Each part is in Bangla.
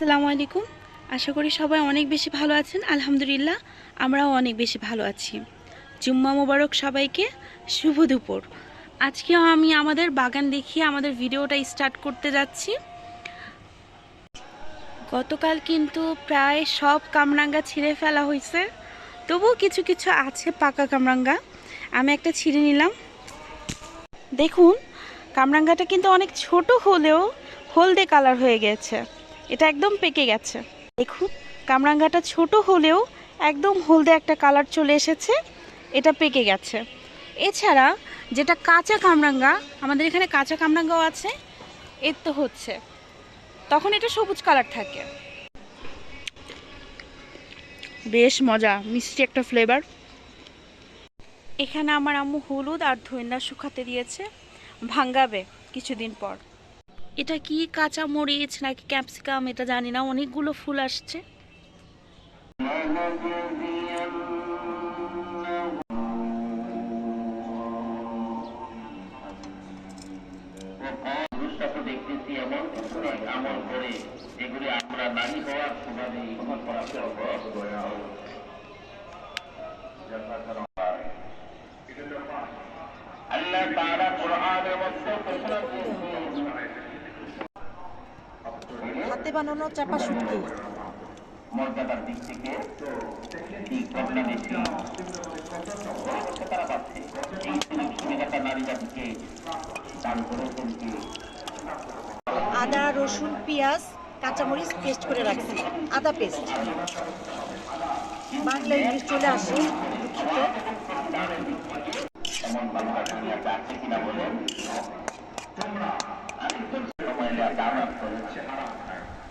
আসসালামু আলাইকুম। আশা করি সবাই অনেক বেশি ভালো আছেন। আলহামদুলিল্লাহ, আমরাও অনেক বেশি ভালো আছি। জুম্মা মোবারক সবাইকে শুভ দুপুর। আজকেও আমি আমাদের বাগান দেখিয়ে আমাদের ভিডিওটা স্টার্ট করতে যাচ্ছি। গতকাল কিন্তু প্রায় সব কামরাঙ্গা ছিঁড়ে ফেলা হয়েছে। তবুও কিছু কিছু আছে পাকা কামরাঙ্গা। আমি একটা ছিঁড়ে নিলাম। দেখুন, কামরাঙ্গাটা কিন্তু অনেক ছোট হলেও হলদে কালার হয়ে গেছে। এটা একদম পেকে গেছে। দেখুন, কামরাঙ্গাটা ছোট হলেও একদম হলদে একটা কালার চলে এসেছে, এটা পেকে গেছে। এছাড়া যেটা কাঁচা কামরাঙ্গা, আমাদের এখানে কাঁচা কামরাঙ্গাও আছে, এর তো হচ্ছে। তখন এটা সবুজ কালার থাকে। বেশ মজা, মিষ্টি একটা ফ্লেভার এখানে আমার আম্মু হলুদ আর ধইন্দা শুকাতে দিয়েছে, ভাঙ্গাবে কিছুদিন পর। এটা কি কাঁচা মরিচ নাকি ক্যাপসিকাম, এটা জানি না, অনেকগুলো ফুল আসছে। পুরুষরা তো দেখতেছি এমন কিছু এক আমল করে যেগুলি আমরা নারী হওয়ার সুবাদে গ্রহণ করা আল্লাহ তাআলা কোরআনের মধ্যে ঘোষণা দিয়েছেন হাতে বানানো চাপা শুটকি মর্যাদার দিক থেকে এই বেশি করতে তারা পাচ্ছে এই সুযোগ সুবিধাটা নারী জাতিকে দান করেছেন আদা রসুন পেঁয়াজ কাঁচামরিচ পেস্ট করে রাখছি। আদা পেস্ট। বাংলা ইংলিশ চলে আসে। দুঃখিত।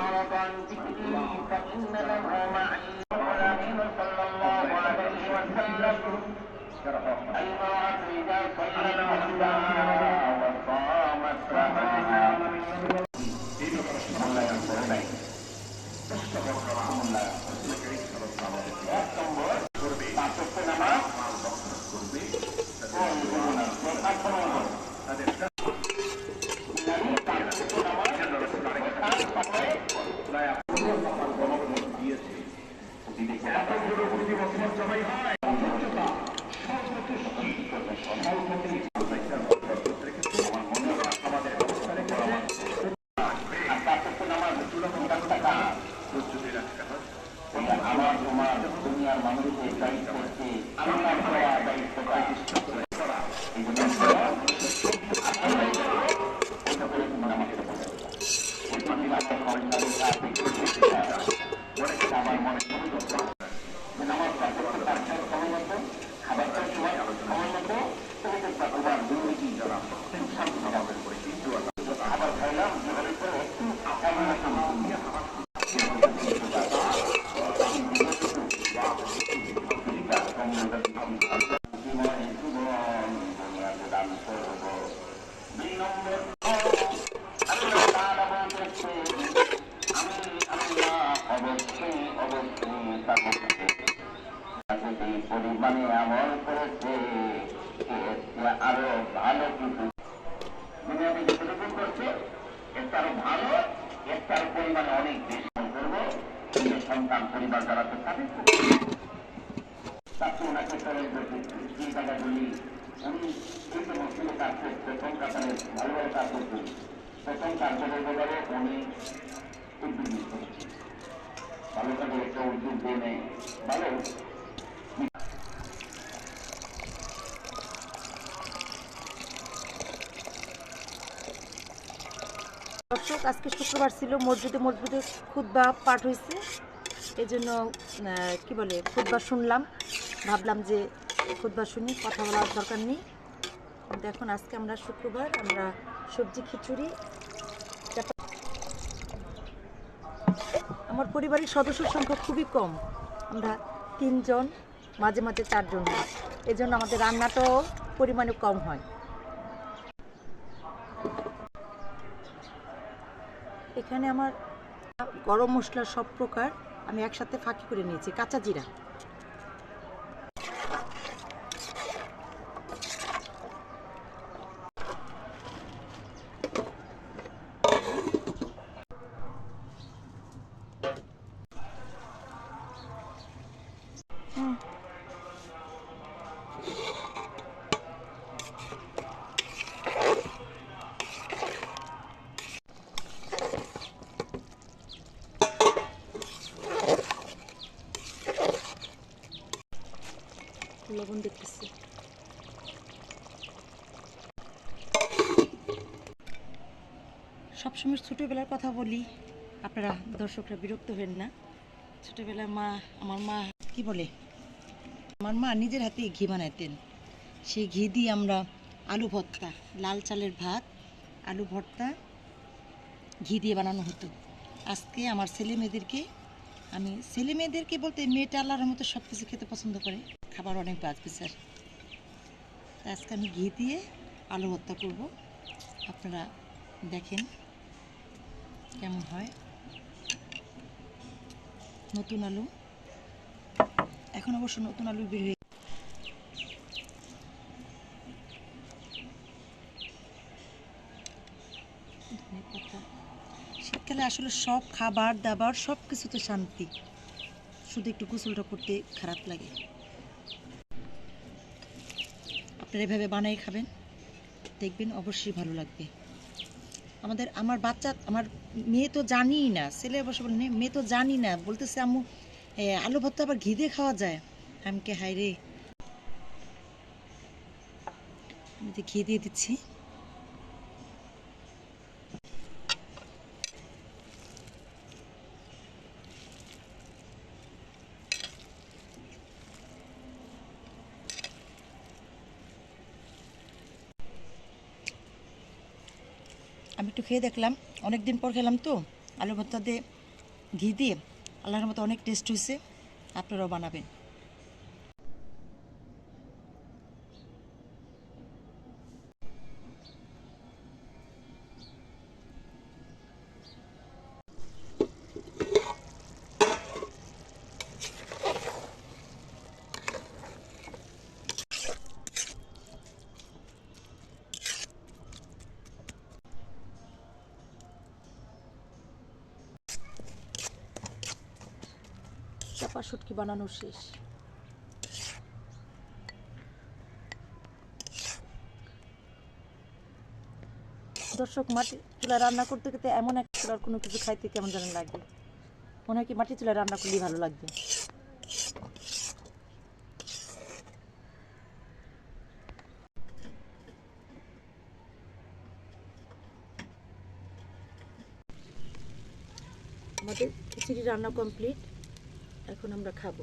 أعرض عن ذكري فإن له ضنكا صلى الله. عليه وسلم المرأة إذا صلت وحدها ริสุทธิ์ใจสุทธิอนุโม আরও ভালো কিছু। দুনিয়াতে যতটুকু করছে, এর ভালো, এর তার পরিমাণে অনেক বেশি করব। নিজের সন্তান পরিবার চালাতে পারে তাকে ওনাকে চলে যে টাকাগুলি উনি এই যে মসজিদে কাজ করছে কাতারে ভালো ভালো কাজ করছে। প্রথম কার্যকর ব্যাপারে উনি উদ্যোগ ভালো কাজে একটা উদ্যোগ দিয়ে নেয়। ভালো? দর্শক, আজকে শুক্রবার ছিল মসজিদে মসজিদে খুদ্া পাঠ হয়েছে। এই জন্য কী বলে খুদ্া শুনলাম। ভাবলাম যে খুদ্া শুনি, কথা বলার দরকার নেই। কিন্তু এখন আজকে আমরা শুক্রবার, আমরা সবজি, খিচুড়ি আমার পরিবারের সদস্যর সংখ্যা খুবই কম। আমরা তিনজন, মাঝে মাঝে চারজন। হয় এই জন্য আমাদের রান্নাটাও পরিমাণে কম হয়। এখানে আমার গরম মশলা সব প্রকার আমি একসাথে ফাঁকি করে নিয়েছি কাঁচা জিরা। লবণ দেখতেছি সবসময় ছোটোবেলার কথা বলি, আপনারা দর্শকরা বিরক্ত হবেন না। ছোটোবেলায় মা, আমার মা কি বলে? আমার মা নিজের হাতে ঘি বানাইতেন সেই ঘি দিয়ে আমরা আলু ভর্তা, লাল চালের ভাত, আলু ভর্তা, ঘি দিয়ে বানানো হতো। আজকে আমার ছেলে মেয়েদেরকে আমি ছেলে মেয়েদেরকে বলতে মেয়েটা আল্লাহর মতো সব কিছু খেতে পছন্দ করে। খাবার অনেক বাঁচবে স্যার। আজকে আমি ঘি দিয়ে আলু ভর্তা করব। আপনারা দেখেন কেমন হয়। নতুন আলু। এখন অবশ্য নতুন আলু বের হয়ে শীতকালে আসলে সব খাবার দাবার সব কিছুতে শান্তি। শুধু একটু গোসলটা করতে খারাপ লাগে। আপনারা এভাবে বানাই খাবেন দেখবেন অবশ্যই ভালো লাগবে। আমাদের আমার বাচ্চা আমার মেয়ে তো জানিই না ছেলে অবশ্য বলে "নে, মেয়ে তো জানি না বলতেছে আম্মু আলু ভর্তা আবার ঘি দিয়ে খাওয়া যায়? আমি কে হাই রে। আমি তো ঘি দিয়ে দিচ্ছি। আমি একটু খেয়ে দেখলাম। অনেক দিন পর খেলাম তো। আলু ভর্তা দিয়ে ঘি দিয়ে আল্লাহর মতো অনেক টেস্ট হয়েছে আপনারাও বানাবেন। চাপা শুটকি বানানো শেষ। দর্শক, মাটি চুলা রান্না করতে করতে এমন এক চুলার কোনো কিছু খাইতে কেমন যেন লাগবে মনে হয় কি মাটি চুলা রান্না করলেই ভালো লাগবে। আমাদের খিচুড়ি রান্না কমপ্লিট। এখন আমরা খাব।